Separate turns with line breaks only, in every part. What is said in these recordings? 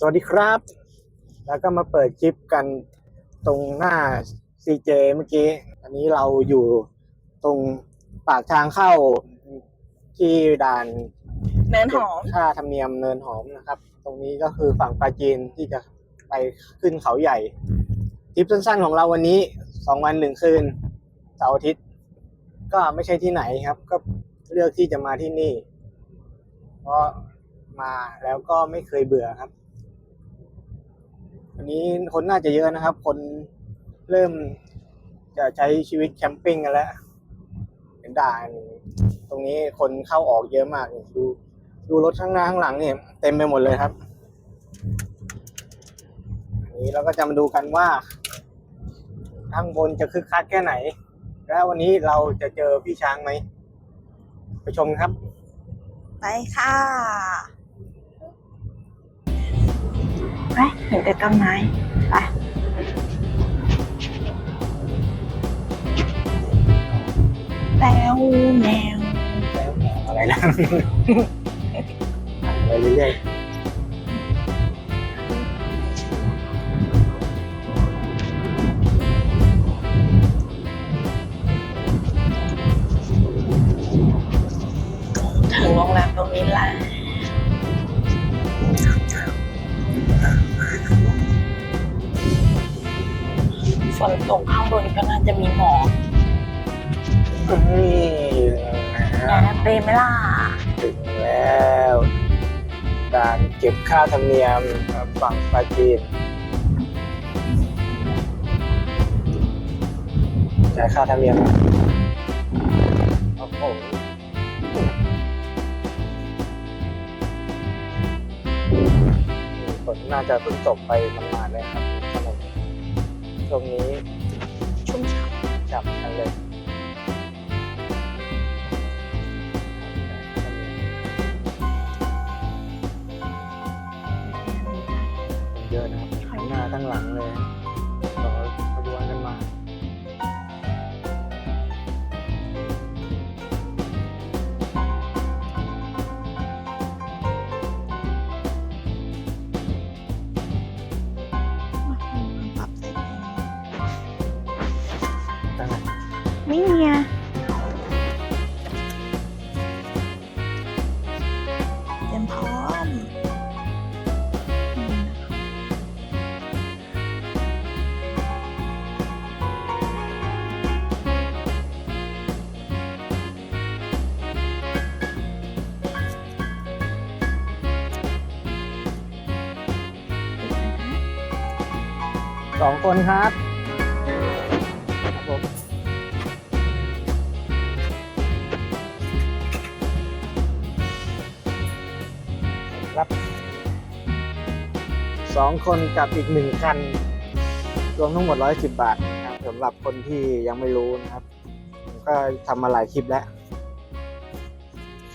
สวัสดีครับ แล้วก็มาเปิดคลิปกันตรงหน้า CJ เมื่อกี้ อันนี้เราอยู่ตรงปากทางเข้าที่ด่าน
เนินหอม
ค่าธรรมเนียมเนินหอมนะครับ ตรงนี้ก็คือฝั่งปราจีนที่จะไปขึ้นเขาใหญ่ ทริปสั้นๆของเราวันนี้สองวันหนึ่งคืนเสาร์อาทิตย์ ก็ไม่ใช่ที่ไหนครับ ก็เลือกที่จะมาที่นี่ เพราะมาแล้วก็ไม่เคยเบื่อครับ วันนี้คนน่าจะเยอะนะครับ คนเริ่มจะใช้ชีวิตแคมปิ้งกันแล้วเป็นด่านตรงนี้คนเข้าออกเยอะมากดูดูรถข้างหน้าข้างหลังเนี่ยเต็มไปหมดเลยครับอันนี้เราก็จะมาดูกันว่าข้างบนจะคึกคักแค่ไหน แล้ววันนี้เราจะเจอพี่ช้างไหมไปชมครับ
ไปค่ะ ไปเห็นแต่ต้นไม้ไปแต้วแมว
แล้วอะไรนะไปเรื่อย
ถึ ฝนตกข้างบนก็น่าจะมีหมอก
ๆนี่นะ
นะเปรมไหมล่ะ
ถึงแล้วด่านเก็บค่าธรรมเนียมฝั่งปราจีนจ่ายค่าธรรมเนียมโอ้โหฝนน่าจะเพิ่งตกไปประมาณเลยครับถนน ตรงนี้
ชุ่มฉ่ำ
จับกันเลย 2 คนครับครับสองคนกับอีกหนึ่งคัน รวมทั้งหมด 110 บาทครับสำหรับคนที่ยังไม่รู้นะครับผมก็ทำมาหลายคลิปแล้ว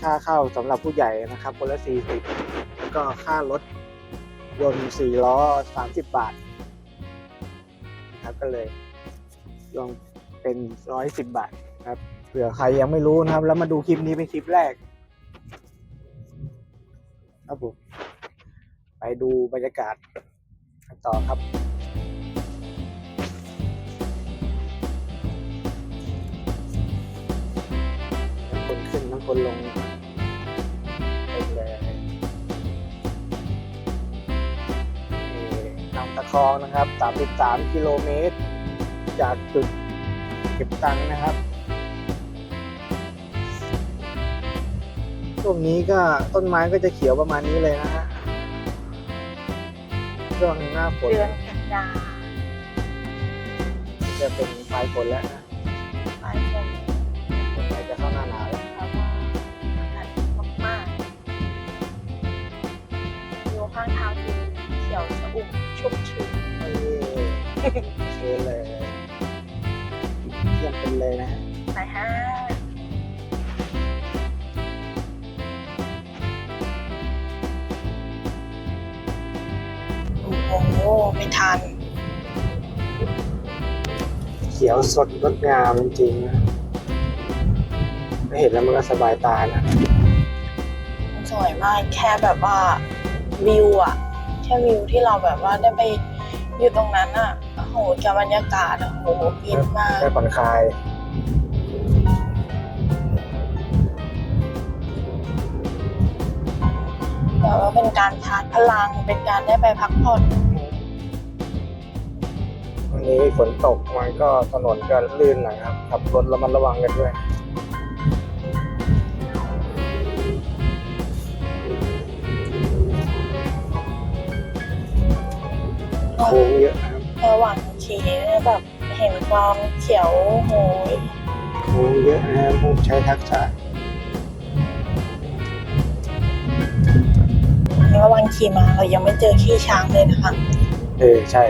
ค่าเข้าสำหรับผู้ใหญ่นะครับคนละ40แล้วก็ค่ารถยนต์4ล้อ 30 บาท นะครับ ก็เลยลองเป็นร้อยสิบบาทครับเผื่อใครยังไม่รู้นะครับ แล้วมาดูคลิปนี้เป็นคลิปแรก ครับผมไปดูบรรยากาศกันต่อครับทั้งคนขึ้นทั้งคนลง ลำตะคองนะครับ 33 กิโลเมตร จากจุดเก็บตังค์นะครับ ช่วงนี้ก็ต้นไม้ก็จะเขียวประมาณนี้เลยนะฮะช่วงหน้าฝน
เดือนกันยา
จะเป็นปลายฝนแล้วนะ
นะ
ฮะ
ไปฮะโอ้โห ไม่ทัน
เขียวสดงดงามจริงๆนะไม่เห็นแล้วมันก็สบายตานะ
มันสวยมากแค่แบบว่าวิวอะแค่วิวที่เราแบบว่าได้ไปอยู่ตรงนั้นอะโอ้โหกับบรรยากาศอะโอ้โหฟินมาก
ได้ผ่อนคลาย
แบบว่าเป็นการชาร์จพลัง เป็นการได้ไปพักผ่อน
วันนี้ฝนตกมันก็ถนนก็ลื่นหน่อยครับขับรถระมัดระวังกันด้วย โค้งเยอะนะครับ
ระหว่างขี่เนี่ยแบบเห็นความเขียวโหย
โค้งเยอะนะครับต้องใช้ทักษะ
ระหว่างขี่มาเรายังไม่เจอขี้ช้างเลยนะคะ
เออใช่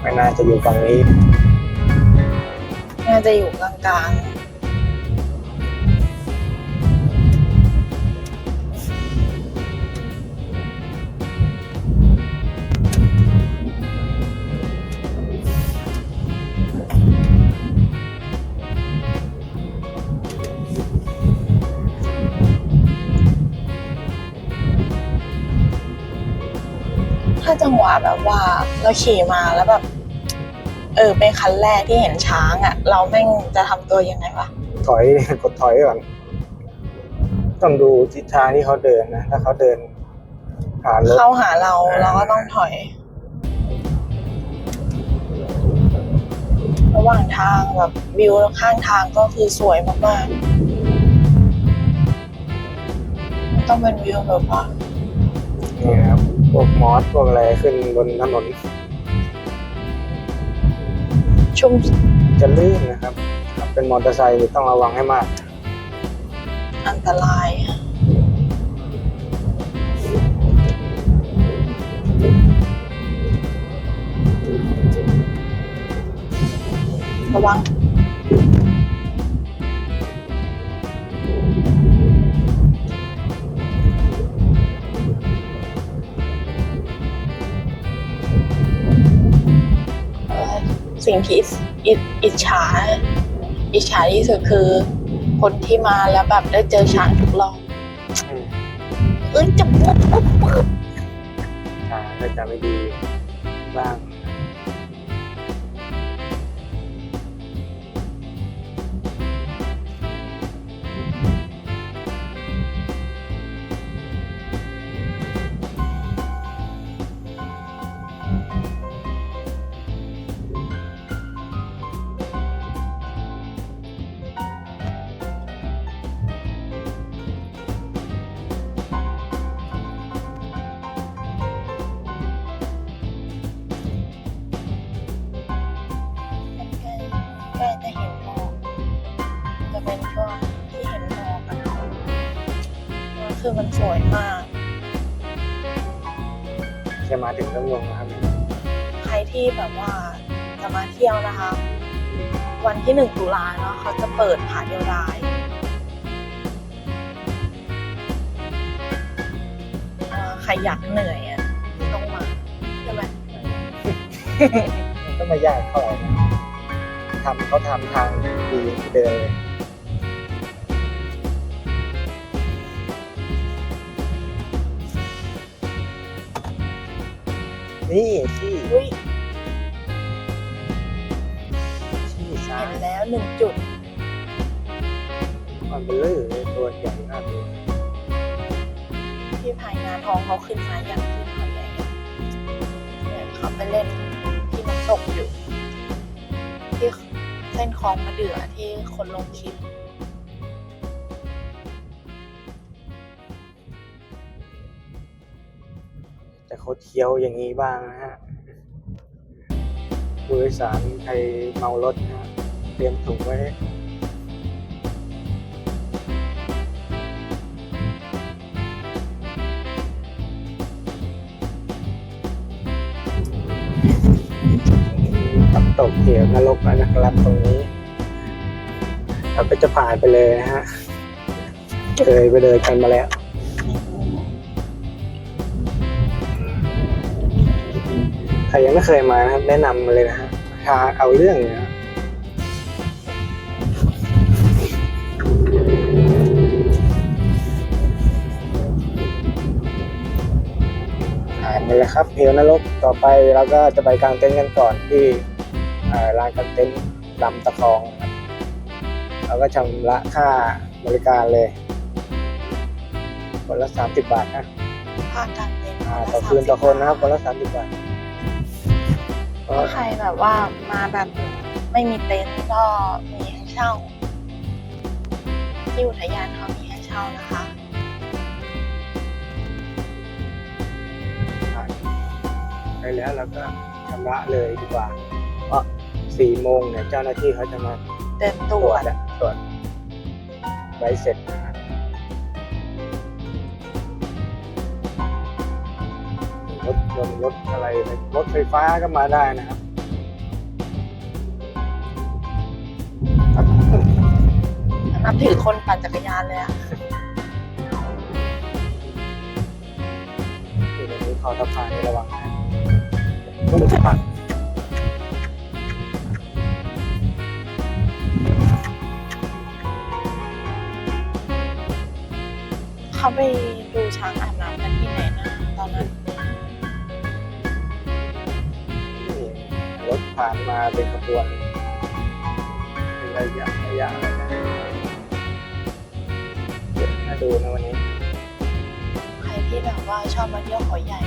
ไม่น่าจะอยู่ฝั่งนี้
น่าจะอยู่กลางๆ จังหวะแบบว่าเราขี่มาแล้วแบบเออเป็นคันแรกที่เห็นช้างอะ่ะ เราแม่งจะทำตัวยังไงวะ
ถอยกดถอยก่อนต้องดูทิศทางที่เขาเดินนะถ้าเขาเดินผ่านรถ
เข้าหาเราเราก็ต้องถอย ระหว่างทางแบบวิวข้างทางก็คือสวยมากๆต้องเป็นวิวแบบว่า
นี่นะครับ พวกมอสพวกอะไรขึ้นบนถนน
ชุ่ม
จะลื่นนะครับถ้าเป็นมอเตอร์ไซค์นี่ต้องระวังให้มาก
อันตรายระวัง สิ่งที่อิจอิจฉาอิจฉาที่สุดคือ คนที่มาแล้วแบบได้เจอช้างทุกรอบ
อืม
เอ้ยจะปุ๊บปุ๊บปุ๊บ
ทางก็จะไม่ดีบ้าง
ค่มา
ถึงก็งงนะครับ
ใครที่แบบว่าจะมาเที่ยวนะคะ วันที่หนึ่งตุลาเนาะเขาจะเปิดผาเดียวดายเอ่อใครอยากเหนื่อยอะต้องมาใช่ไหม
มันก็ไม่ยากเท่าไหร่นะทำเขาทำทางดีเดินเลย นี่ที่
อุ้ย
ที่ซ้า
เห็
ย
นแล้วหนึ่งจุด
มันเป็นลื่นเลยตัวใหญ่มากเลย
ที่ภายงานทองเขาขึ้นมาอย่างขึ้นเขาใหญ่เนี่ยเขาไปเล่นที่น้ำตกอยู่ที่เส้นคลองมะเดื่อที่คนลงคลิป
แต่เขาเที่ยวอย่างนี้บ้างนะฮะผู้โดยสารใครเมารถนะเตรียมถุงไว้น้ำตกเหวนรกแล้วนะครับตรงนี้เราก็จะผ่านไปเลยนะฮะเคยไปเดินกันมาแล้ว ยังไม่เคยมานะครับ แนะนำมาเลยนะฮะทางเอาเรื่องเลยนะผ่านไปแล้วครับเหวนรกต่อไปเราก็จะไปกางเต็นท์กันก่อนที่เอ่อลานกางเต็นท์ลำตะคองนะครับเราก็ชำระค่าบริการเลยคนละสามสิบบาทนะ
ภาคกลางเต็นท์
อ่าต่อคืนต่อคนนะครับคนละสามสิบบาทก็
ถ้าใครแบบว่ามาแบบไม่มีเต็นท์ก็มีให้เช่า ที่อุทยานเขามีให้เช่านะคะ
ผ่านไปแล้วเราก็ชำระเลยดีกว่า เพราะสี่โมงเนี่ยเจ้าหน้าที่เขาจะมา
เดินต
ต
ร
ร
ว
ว
จ
จอะตรวจใบเสร็จนะ ยนต์รถอะไรรถไฟฟ้าก็มาได้นะครับ
นับถือคนปั่นจักรยานเลยอะ
ที่ตรงนี้เขาสะพานนี่ระวังนะต้องสะพาน
เขาไปดูช้างอาบน้ำกันที่
ผ่านมาเป็นขบวนเป็นระยะระยะเลยนะเดี๋ยวมาดูนะวันนี้
ใครที่แบบว่าชอบมาเที่ยวเขาใหญ่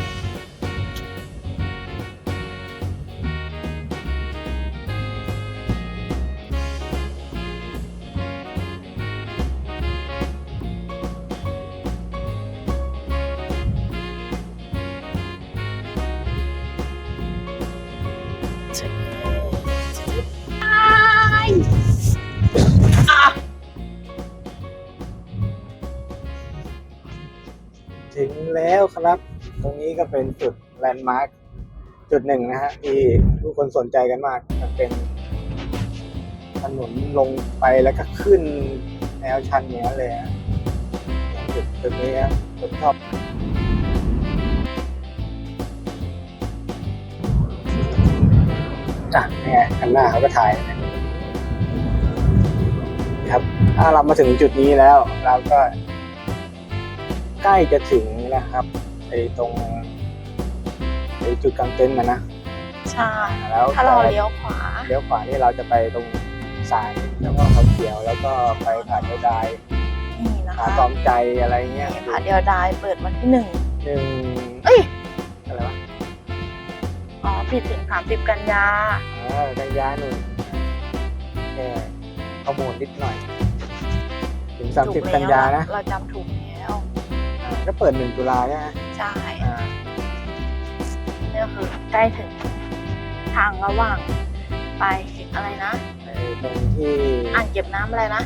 ตรงนี้ก็เป็นจุดแลนด์มาร์คจุดหนึ่งนะฮะที่ผู้คนสนใจกันมากมันเป็นถนนลงไปแล้วก็ขึ้นแนวชันอย่างนั้เลยฮะจุดจุดนี้ครับผมชอบจ้ะนี่ไงข้างหน้าเขาก็ถ่ายนะครับถ้าเรามาถึงจุดนี้แล้ว เราก็ใกล้จะถึงนะครับ ไอ้ตรงไอ้จุดกางเต็นท์นะนะ
ใช่
แล้ว
ถ้าเราเลี้ยวขวา
เลี้ยวขวานี่เราจะไปตรงสายแล้วก็เขาเขียวแล้วก็ไปผาเดียวดาย
นี่นะ
ผา
คะ
ตอมใจอะไรเงี้ย
นี่ผาเดียวดายเปิดวันที่หนึ่ง
หนึ่ง
เอ้ย
อะไรวะ
อ๋อผิดถึงสามสิบกันยา
เออกันยาหนึ่งแค่ข้อมูลนิดหน่อย ถึงสาม
ถู
สิบ
ก
กันยานะ
เราจำถูกแล้ว
อ่าก็เปิดหนึ่งตุลาใช่ไหม
ใช่
อ่า
นี่ก็คือใกล้ถึงทางระหว่างไปอะไรนะ
ไอ้ตรงที่
อ่างเก็บน้ำอะไรนะ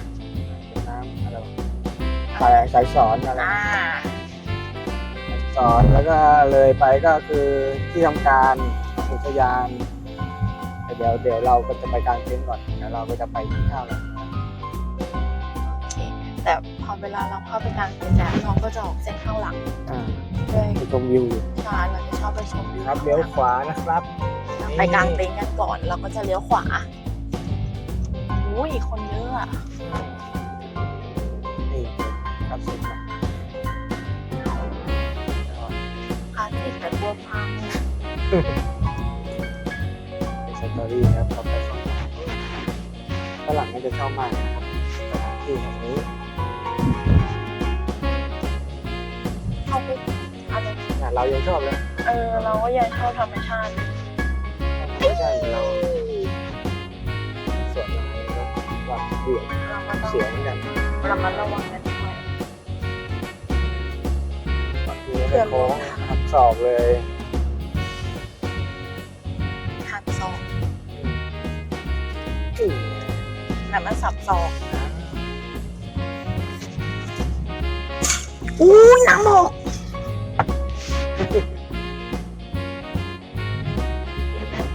น้ำอะไรวะสายสายสอนอะไร
อ่า
สอนแล้วก็เลยไปก็คือที่ทำการอุทยานเดี๋ยวเดี๋ยวเราก็จะไปกางเต็นท์ก่อนแล้วเราก็จะไปกินข้าวกัน
โอเค แต่พอเวลาเราเข้าไปกลางเต็นท์แล้วเราก็จะออกเส้นข้างหลัง
อ่า
ด้วย
ไปชมวิวอยู่
ใช่เราจะชอบไปชมวิว
ครับเลี้ยวขวานะครับ
ไปกลางเต็นท์กันก่อนเราก็จะเลี้ยวขวาอุ้ยคนเยอะอะ
นี่ครับสุดนะ
คลาสสิกแต่ตัวพัง
เป็นสตอรี่นะครับเขาไปฟังฝรั่งน่าจะชอบมากนะครับสถานที่แห่งนี้
เข้าไปอะไร
น่ะเรายังชอบเลย
เออ เราก็ยังชอบธรรมชาติ
ไม่ใช่เราสวนไม้แล้วหวัดเสียว
เราก็ต้อง
เสียวเหมือนกัน
ระมัดระวังกันด้วย
บางทีก็โค้งหักศอกเลย
หักศอก
อืม
แต่มันสับศอก อุ้ยน้ำหก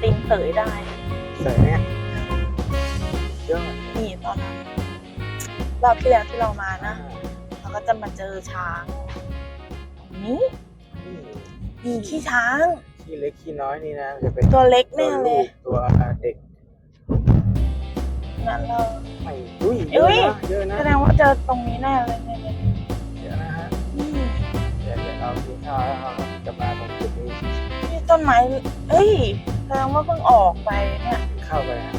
ตีนเสยได้
เสยเนี่ยเยอะ
นี่ตอนนั้นรอบที่แล้วที่เรามานะ เราก็จะมาเจอช้างตรงนี้มีขี้ช้าง
ขี้เล็กขี้น้อยนี่นะจะเป็น
ตัวเล็ก
ตั
แน่
ว
เล
ลู
ย
กตัวเด็ก
นั่นเรา
ไม่อุ้ยเย
อุ้
อะ
ย
นะเยอะนะ
แสดงว่าเจอตรงนี้แน่เลยเนี่ย เนี่ย
เยอะนะฮะ
อืม
เดี๋ยวเดี๋ยวเรากินข้าวแล้วเราจะมาตรงจุดนี้
นไม้เอ้ยแสดงว่าเพิ่งออกไปเนี่ย
เข้าไปนะ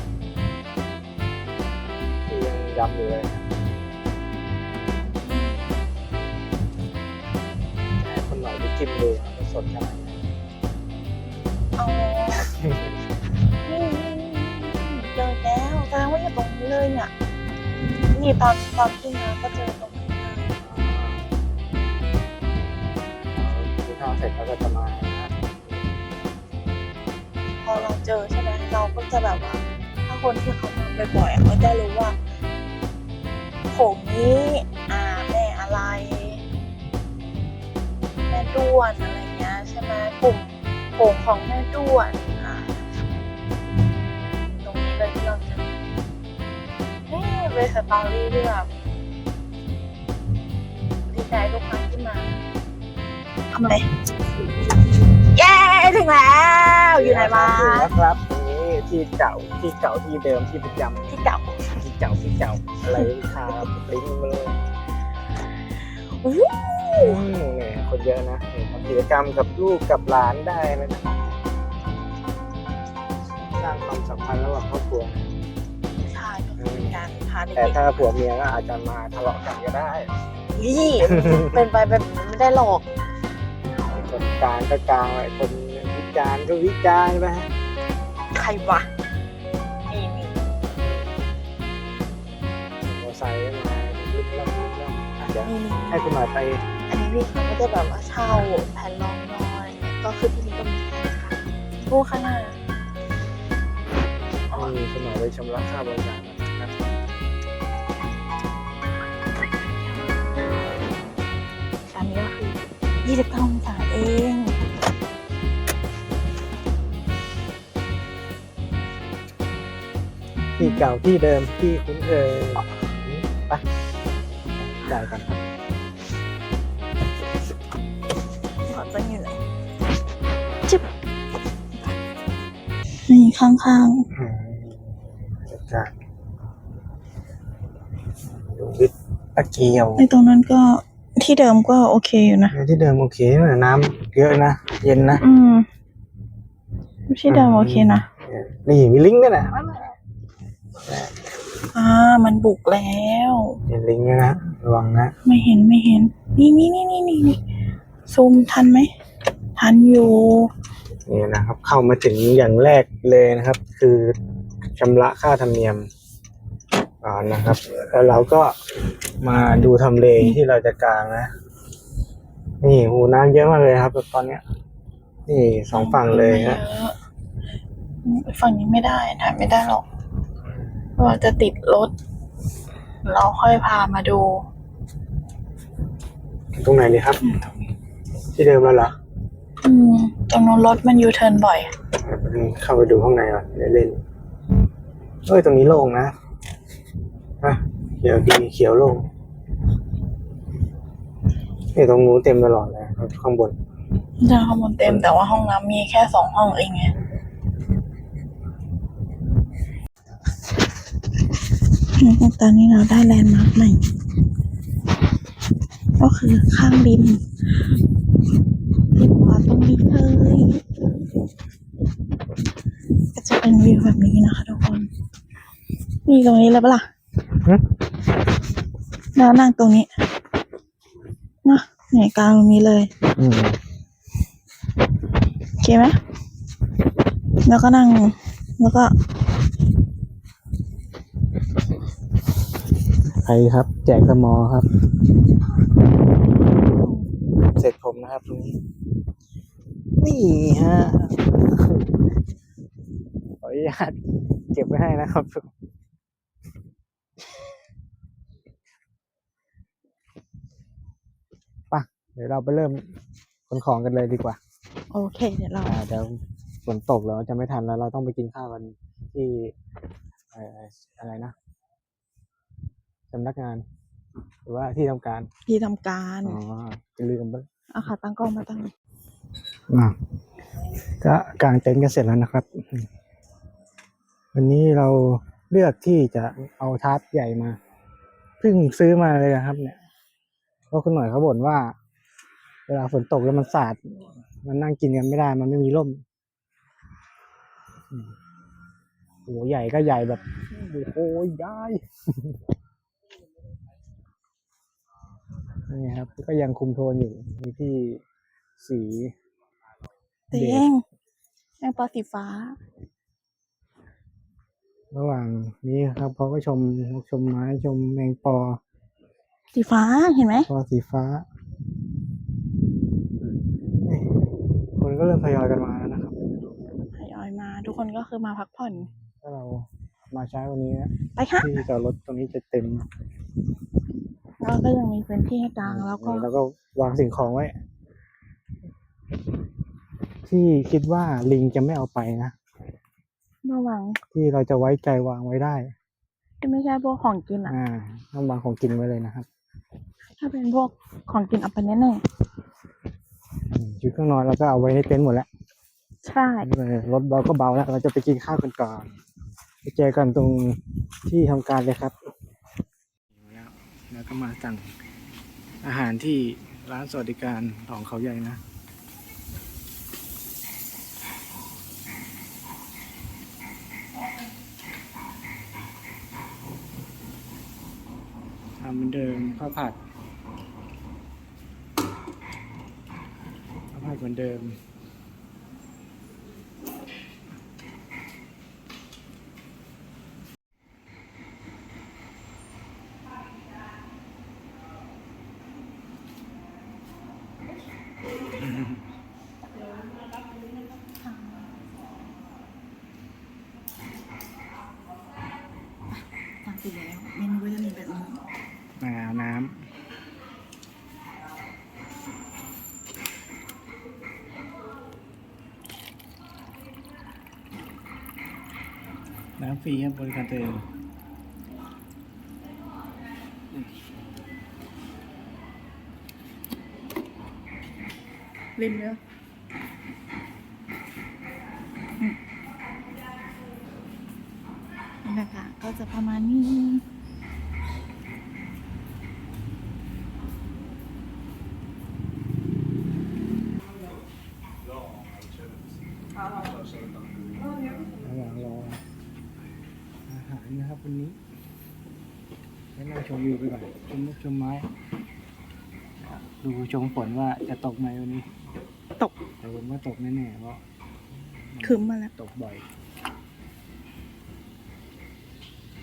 ที่ยังดำอยู่เลยนะให้คนหน่อยไปจิ้มดูว่ามันสดขนาดไหน
เอานี่เจอแล้วแสดงว่าอยู่ตรงนี้เลยเนี่ยนี่ตอนตอนที่มาก็เจอตรง
ข้าวเสร็จเราก็จะมา
พอเราเจอใช่ไหมเราก็จะแบบว่า ถ้าคนที่เขามาบ่อยๆเขาจะรู้ว่าโขงนี้อ่าแม่อะไรแม่ด้วนอะไรเงี้ยใช่ไหมกลุ่มโขงของแม่ด้วนอ่าตรงนี้เลยที่เราจอนี่เป็นสตอรี่ที่แบบดีใจทุกครั้งที่มา ทำอะไรเย้ถึงแล้วอยู่ไหนมา
ถึงแล้วครับนี่ที่เก่าที่เก่าที่เดิมที่ประจำ
ที่เก่า
ที่เก่าที่เก่าอะไรคาลิงก์มาเลย
อู้
อืมเนี่ยคนเยอะนะนี่ทำกิจกรรมกับลูกกับหลานได้เลยนะสร้างความสัมพันธ์ระหว่างครอบครัว
ใช่ก็คือเป็นการพาเด็
แต่
ก
ถ้าผัวเมียก็อาจจะมาทะเลาะกันก็ได้
ๆนี่เป็นไปแบบนี้ไม่ได้หรอก
คน กลางก็กลางไว้คนวิจารณ์ก็วิจารณ์ไปฮะ
ใครวะนี่นี่
มอไซค์ก็มาลึกลับลึกลับอาจจะ
นี่นี่
ให้คุณหน่อยไป
อันนี้พี่เขาก็จะแบบว่าเช่าแผ่นรองนอนอะไรเงี้ยก็คือที่นี่ก็มีให้ค่ะผู้ข้างหน้าอ๋อ
ให้คุณหน่อยไปชำระค่าบริการ
29องศาเอง
ที่เก่าที่เดิมที่คุ้นเคยไปได้กันครับ
ขอตั้งอยู่ไหนจิ๊บนี่ข้าง
อืมจัดการดูวิทย์ตะเกียว
ๆในตรงนั้นก็ ที่เดิมก็โอเคอยู่นะ
ที่เดิมโอเคนะน้ำเยอะนะ เย็นนะ
อืมที่เดิมโอเคนะ
นี่มีลิงก์ด้วยนะ
อ่า มันบุกแล้ว
มีลิงก์ด้วยนะระวังนะ
ไม่เห็นไม่เห็น นี่นี่นี่นี่นี่นี่ซูมทันไหม ทันอยู่
นี่นะครับ เข้ามาถึงอย่างแรกเลยนะครับ คือชำระค่าธรรมเนียม ก่อนนะครับ แล้วเราก็มาดูทำเลที่เราจะกางนะ นี่หูน้ำเยอะมากเลยครับตอนเนี้ย นี่สองฝั่งเลยฮะ
ฝั่งนี้ไม่ได้ถ่ายไม่ได้หรอก เราจะติดรถ เราค่อยพามาดู
ตรงไหนดีครับ ที่เดิมแล้วเหรอ
อืมตรงนู้นรถมันยูเทิร์นบ่อย
เข้าไปดูข้างในก่อนเดี๋ยวเล่นเอ้ยตรงนี้โล่งนะ ฮะเขียวดีเขียวโล่งนี่ตรงนู้นเต็มตลอดเลยครับข้างบน
จะข้างบนเต็มแต่ว่าห้องน้ำมีแค่สองห้องเองไงตอนนี้เราได้แลนด์มาร์คใหม่ ก็คือข้างดินริมขวาตรงนี้เลย ก็จะเป็นวิวแบบนี้นะคะทุกคนนี่ตรงนี้เลยปะล่ะ
หึ
แล้วนั่งตรงนี้นะเนี่ยกลางตรงนี้เลย
อืม
โอเคไหมแล้วก็นั่ง แล้วก็
ใครครับ แจกสมอครับ เสร็จผมนะครับตรงนี้ นี่ฮะขออนุญาตเก็บไว้ให้นะครับ ไป่ะ เดี๋ยวเราไปเริ่มขนของกันเลยดีกว่า
โอเค เดี๋ยวเรา
อ่าเดี๋ยวฝนตกแล้วจะไม่ทันแล้ว เราต้องไปกินข้าวกันที่เอ่ออะไรนะสำนักงาน หรือว่าที่ทำการ
ที่ทำการ
อ๋อจะลืมไป
เอาขาตั้งกล้องมาตั้ง
อะก็กางเต็นท์กันเสร็จแล้วนะครับอืมวันนี้เราเลือกที่จะเอาทาร์ตใหญ่มา เพิ่งซื้อมาเลยนะครับ เนี่ยเพราะคุณหน่อยเขาบ่นว่า เวลาฝนตกแล้วมันสาด มันนั่งกินกันไม่ได้ มันไม่มีร่มอืมโหัวใหญ่ก็ใหญ่แบบโอ้โหใหญ่นี่ครับ ก็ยังคุมโทนอยู่ มีที่สี
เต็
เบ
ง
จ
แมงปอสีฟ้า
ระหว่างนี้ครับเขาก็ชมนกชมไม้ชมแมงปอ
สีฟ้าเห็นไหม
ปอสีฟ้านี่คน ก็เริ่มทยอยกันมาแล้วนะครับ
ทยอยมา ทุกคนก็คือมาพักผ่อน
ถ้าเรามาช้าวันนี้นะ
ไปค่ะ
ที่จอดรถตรงนี้จะเต็ม
แล้วก็ยังมีพื้นที่ให้กลางแล้วก็
แล้วก็วางสิ่งของไว้ ที่คิดว่าลิงจะไม่เอาไปนะ
ระวัง
ที่เราจะไว้ใจวางไว้ได้
ที่ไม่ใช่พวกของกินอะ
อ่าต้องวางของกินไว้เลยนะครับ
ถ้าเป็นพวกของกินเอาไปแน่
อืม ชุดเครื่องนอนเราก็เอาไว้ในเต็นท์หมดแล้ว
ๆใช่
รถเบาก็เบาแล้ว เราจะไปกินข้าวกันก่อนไปเจอกันตรงที่ทำการเลยครับแล้วแล้วก็มาสั่งอาหารที่ร้านสวัสดิการของเขาใหญ่นะทำเหมือนเดิมข้าวผัด ให้เหมือนเดิม
สั่งเสร็จแล้วเมนูก็จะมีแบบนี้
มาเอาน้ำ น้ำฟรีครับบริการตัวเอง
ริมเนื้อนี่นะคะก็จะประมาณนี้
ระหว่างรออาหารนะครับวันนี้ให้นั่งช มวิวไปก่อนชมนกชมไม้ ดูชมฝนว่าจะตกไหมวันนี้
ตก
แต่ผมว่าตกแน่ๆเพราะ
คืมมาแล้ว
ตกบ่อย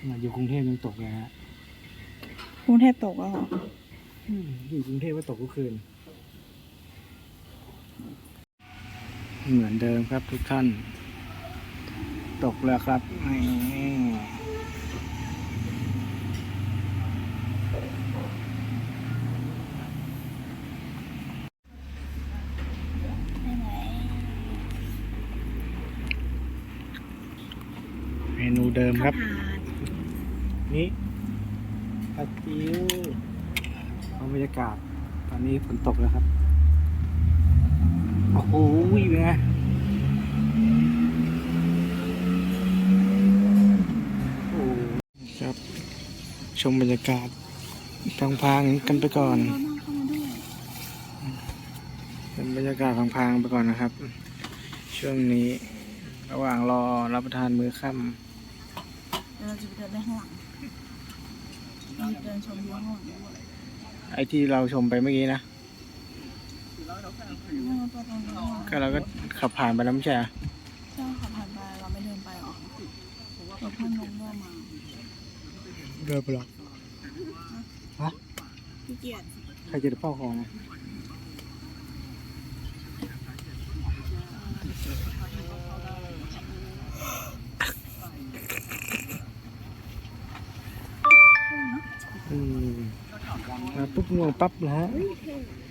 มาอยู่กรุงเทพยังตกเลยฮะ
กรุงเทพตกแล้วเหรอ
อืมอยู่กรุงเทพว่าตกทุกคืน เหมือนเดิมครับทุกท่าน ตกแล้วครับนี่
ได้ไหม
เมนูเดิมครับ
ข้าวผัด
นี่ผัดจิ้วเอาบรรยากาศ ตอนนี้ฝนตกแล้วครับ โอ้โหเป็นไงโอ้ครับ ชมบรรยากาศพังๆกันไปก่อน
ร้อนมากเข้ามาด้วย
เป็นบรรยากาศพังๆไปก่อนนะครับ ช่วงนี้ระหว่างรอรับประทานมื้อค่
เดี๋ยว เราจะไปเดินได้ข้างหลังมีเดินชมวิวข้างหลังำ
ไอ้ที่เราชมไปเมื่อกี้นะ
ไม่งั้นตัวตรงนี้
ก็เราก็ขับผ่านไปแล้วไม่ใช่เหรอ
ใช่ขับผ่านไปเราไม่เดินไปหรอเราเพื่อนลงเรือมา
เดินไปหรอฮะ
พี่เกียรติ
ใครจะเฝ้าของนะ มาปุ๊บง่วงปั๊บเลย